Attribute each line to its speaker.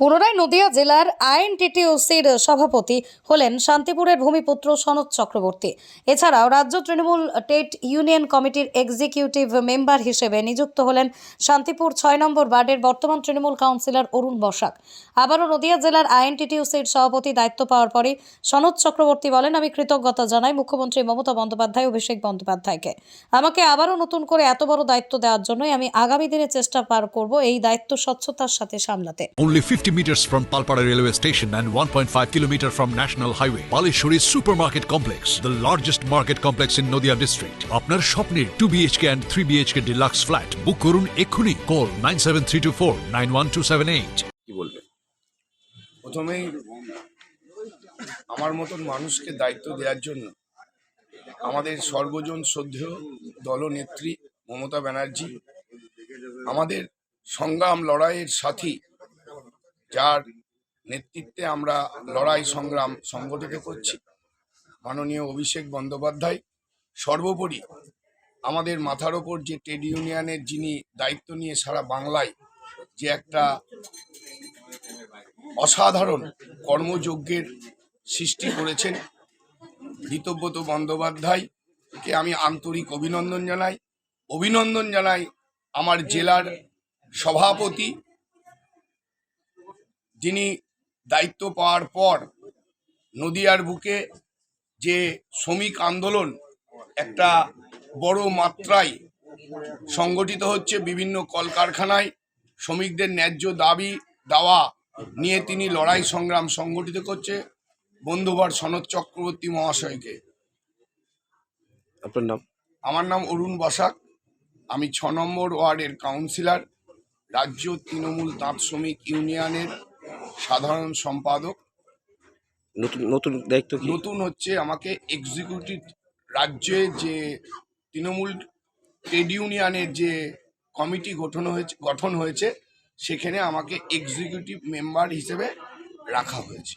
Speaker 1: পুনরায় নদিয়া জেলার আইএনটিটিউসির সভাপতি হলেন শান্তিপুরের ভূমিপুত্র সনদ চক্রবর্তী। এছাড়াও রাজ্য তৃণমূল টেট ইউনিয়ন কমিটির এক্সিকিউটিভ মেম্বার হিসেবে নিযুক্ত হলেন শান্তিপুর ছয় নম্বর ওয়ার্ডের বর্তমান তৃণমূল কাউন্সিলর অরুণ বসাক। আবারও নদিয়া জেলার আইএনটিটিউসির সভাপতি দায়িত্ব পাওয়ার পরে সনদ চক্রবর্তী বলেন, আমি কৃতজ্ঞতা জানাই মুখ্যমন্ত্রী মমতা বন্দ্যোপাধ্যায়, অভিষেক বন্দ্যোপাধ্যায়কে। আমাকে আবারও নতুন করে এত বড় দায়িত্ব দেওয়ার জন্যই আমি আগামী দিনে চেষ্টা পার করব এই দায়িত্ব স্বচ্ছতার সাথে সামলাতে।
Speaker 2: 50 meters from Palpara railway station and 1.5 kilometer from National Highway, Palishuri Supermarket Complex, the largest market complex in Nodia district. আপনার স্বপ্নের 2 BHK and 3 BHK deluxe flat বুক করুন এক্ষুনি কল 97324 91278
Speaker 3: কি বলবে
Speaker 4: প্রথমেই আমার মতন মানুষকে দায়িত্ব দেওয়ার জন্য আমাদের সর্বজন শ্রদ্ধেয় দলনেত্রী মমতা ব্যানার্জি আমাদের সংগ্রাম লড়াইয়ের সাথী যার নেতৃত্বে আমরা লড়াই সংগ্রাম সংগঠিত করছি। মাননীয় অভিষেক বন্দ্যোপাধ্যায়, সর্বোপরি আমাদের মাথার ওপর যে ট্রেড ইউনিয়নের যিনি দায়িত্ব নিয়ে সারা বাংলায় যে একটা অসাধারণ কর্মযজ্ঞের সৃষ্টি করেছেন ঋতব্রত বন্দ্যোপাধ্যায়কে আমি আন্তরিক অভিনন্দন জানাই। অভিনন্দন জানাই আমার জেলার সভাপতি যিনি দায়িত্ব পাওয়ার পর নদিয়ার বুকে যে শ্রমিক আন্দোলন একটা বড় মাত্রায় সংগঠিত হচ্ছে বিভিন্ন কলকারখানায় শ্রমিকদের ন্যায্য দাবি দাওয়া নিয়ে তিনি লড়াই সংগ্রাম সংগঠিত করছে বন্ধুবার সনদ চক্রবর্তী মহাশয়কে।
Speaker 3: আপনার নাম?
Speaker 4: আমার নাম অরুণ বসাক। আমি ছ নম্বর ওয়ার্ডের কাউন্সিলর রাজ্য তৃণমূল তাঁত শ্রমিক ইউনিয়নের সাধারণ সম্পাদক।
Speaker 3: নতুন নতুন দায়িত্ব কি?
Speaker 4: নতুন হচ্ছে আমাকে এক্সিকিউটিভ রাজ্যে যে তৃণমূল ট্রেড ইউনিয়নের যে কমিটি গঠন হয়েছে গঠন হয়েছে সেখানে আমাকে এক্সিকিউটিভ মেম্বার হিসেবে রাখা হয়েছে।